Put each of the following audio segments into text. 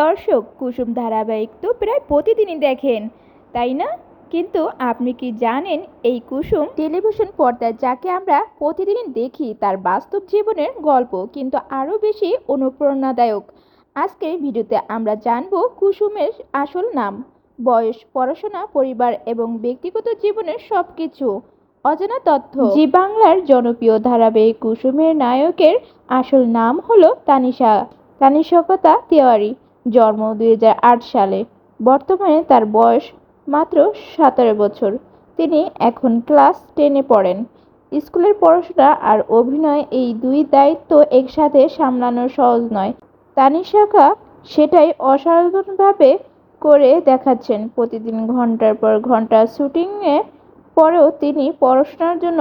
দর্শক কুসুম ধারাবাহিক তো প্রায় প্রতিদিনই দেখেন, তাই না? কিন্তু আপনি কি জানেন এই কুসুম টেলিভিশন পর্দায় যাকে আমরা প্রতিদিনই দেখি তার বাস্তব জীবনের গল্প কিন্তু আরও বেশি অনুপ্রেরণাদায়ক। আজকের ভিডিওতে আমরা জানব কুসুমের আসল নাম, বয়স, পড়াশোনা, পরিবার এবং ব্যক্তিগত জীবনের সব কিছু অজানা তথ্য। জি বাংলার জনপ্রিয় ধারাবাহিক কুসুমের নায়কের আসল নাম হলো তানিশা। তানিশকতা তেওয়ারি। জন্ম দুই হাজার আট সালে। বর্তমানে তার বয়স মাত্র সতেরো বছর। তিনি এখন ক্লাস টেনে পড়েন। স্কুলের পড়াশোনা আর অভিনয় এই দুই দায়িত্ব একসাথে সামলানো সহজ নয়। তানিশাকা সেটাই অসাধারণভাবে করে দেখাচ্ছেন। প্রতিদিন ঘণ্টার পর ঘণ্টা শুটিংয়ে পরেও তিনি পড়াশোনার জন্য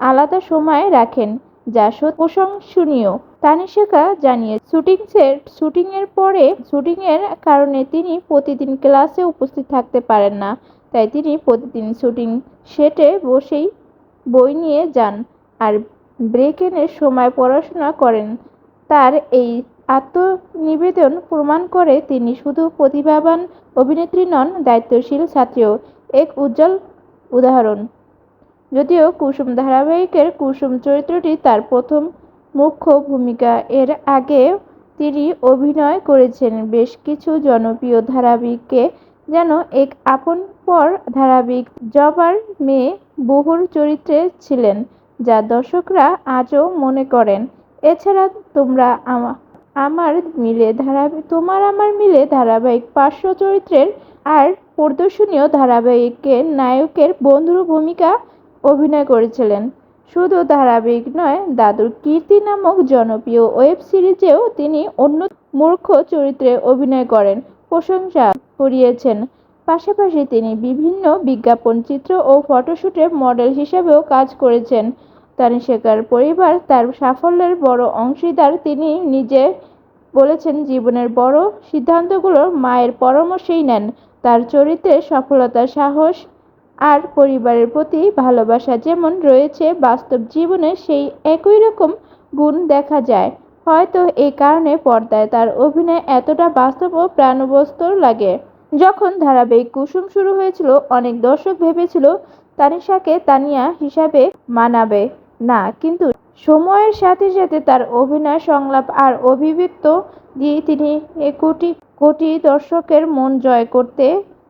আলাদা সময় রাখেন, যা প্রশংসনীয়। তানিশাকা জানিয়ে শুটিং সেট এর পরে শুটিং এর কারণে তিনি প্রতিদিন ক্লাসে উপস্থিত থাকতে পারেন না। তাই তিনি প্রতিদিন শুটিং সেটে বসেই বই নিয়ে যান আর ব্রেকেনের সময় পড়াশোনা করেন। তার এই আত্মনিবেদন প্রমাণ করে তিনি শুধু প্রতিভাবান অভিনেত্রী নন, দায়িত্বশীল ছাত্রীও। এক উজ্জ্বল উদাহরণ। যদিও কুসুম ধারাবাহিকের কুসুম চরিত্রটি তার প্রথম মুখ্য ভূমিকা। এর আগে তিনি অভিনয় করেছেন বেশ কিছু জনপ্রিয় ধারাবাহিকে যেন এক আপন পর ধারাবাহিক জবার মেয়ে বহুর চরিত্রে ছিলেন, যা দর্শকরা আজও মনে করেন। এছাড়া তোমরা আমার মিলে ধারাবাহিক তোমার আমার মিলে ধারাবাহিক পার্শ্ব চরিত্রের আর প্রদর্শনীয় ধারাবাহিকের নায়কের বন্ধুর ভূমিকা অভিনয় করেছিলেন। শুধু ধারাবাহিক নয়, দাদুর কীর্তি নামক জনপ্রিয় ওয়েব সিরিজেও তিনি অন্য মূর্খ চরিত্রে অভিনয় করেন, প্রশংসা করিয়েছেন। পাশাপাশি তিনি বিভিন্ন বিজ্ঞাপন চিত্র ও ফটোশুটে মডেল হিসেবেও কাজ করেছেন। তানিশেখার পরিবার তার সাফল্যের বড় অংশীদার তিনি নিজে বলেছেন, জীবনের বড় সিদ্ধান্তগুলো মায়ের পরামর্শেই নেন। তার চরিত্রে সফলতা সাহস আর পরিবারের প্রতি ভালোবাসা যেমন রয়েছে, বাস্তব জীবনে সেই একই রকম গুণ দেখা যায়। হয়তো এই কারণে পর্দায় তার অভিনয় এতটা বাস্তব ও প্রাণবস্তর লাগে। যখন ধারাবাহিক কুসুম শুরু হয়েছিল, অনেক দর্শক ভেবেছিল, তানিশাকে তানিয়া হিসাবে মানাবে। না, কিন্তু সময়ের সাথে সাথে তার অভিনয় সংলাপ আর অভিব্যক্ত দিয়ে তিনি এ কোটি কোটি দর্শকের মন জয় করতে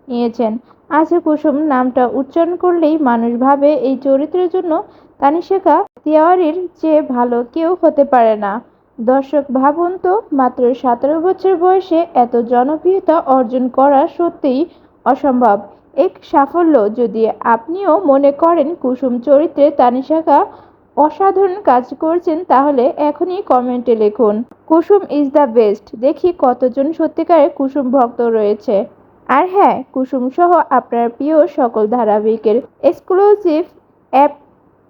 নিয়েছেন। আজ কুসুম নামটা উচ্চারণ করলেই মানুষ ভাবে এই চরিত্রের জন্য তানিশাকা তেওয়ারির চেয়ে ভালো কেউ হতে পারে না। দর্শক ভাবুন তো, মাত্র সতেরো বছর বয়সে এত জনপ্রিয়তা অর্জন করা সত্যিই অসম্ভব। এক সাফল্য যদি আপনিও মনে করেন কুসুম চরিত্রে তানিশাকা অসাধারণ কাজ করছেন, তাহলে এখনই কমেন্টে লিখুন। Kusum is the best. দেখি কতজন সত্যিকারের কুসুম ভক্ত রয়েছে। আর হ্যাঁ কুসুম সহ আপনার প্রিয় সকল ধারাবাহিকের এক্সক্লুসিভ অ্যাপ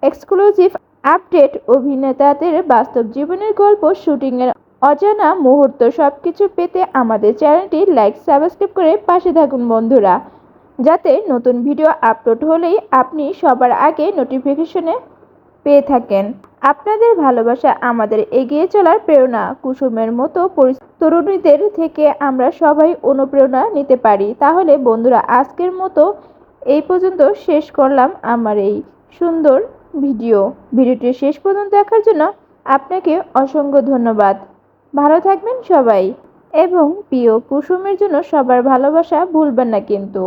এক্সক্লুসিভ আপডেট অভিনেতাদের বাস্তব জীবনের গল্প শুটিংয়ের অজানা মুহূর্ত সবকিছু পেতে আমাদের চ্যানেলটি লাইক সাবস্ক্রাইব করে পাশে থাকুন বন্ধুরা। যাতে নতুন ভিডিও আপলোড হলেই আপনি সবার আগে নোটিফিকেশনে পেয়ে থাকেন। আপনাদের ভালোবাসা আমাদের এগিয়ে চলার প্রেরণা কুসুমের মতো পরি- তরুণীদের থেকে আমরা সবাই অনুপ্রেরণা নিতে পারি। তাহলে বন্ধুরা, আজকের মতো এই পর্যন্ত শেষ করলাম আমার এই সুন্দর ভিডিও। ভিডিওটি শেষ পর্যন্ত দেখার জন্য আপনাকে অসংখ্য ধন্যবাদ। ভালো থাকবেন সবাই এবং প্রিয় কুসুমের জন্য সবার ভালোবাসা ভুলবেন না কিন্তু।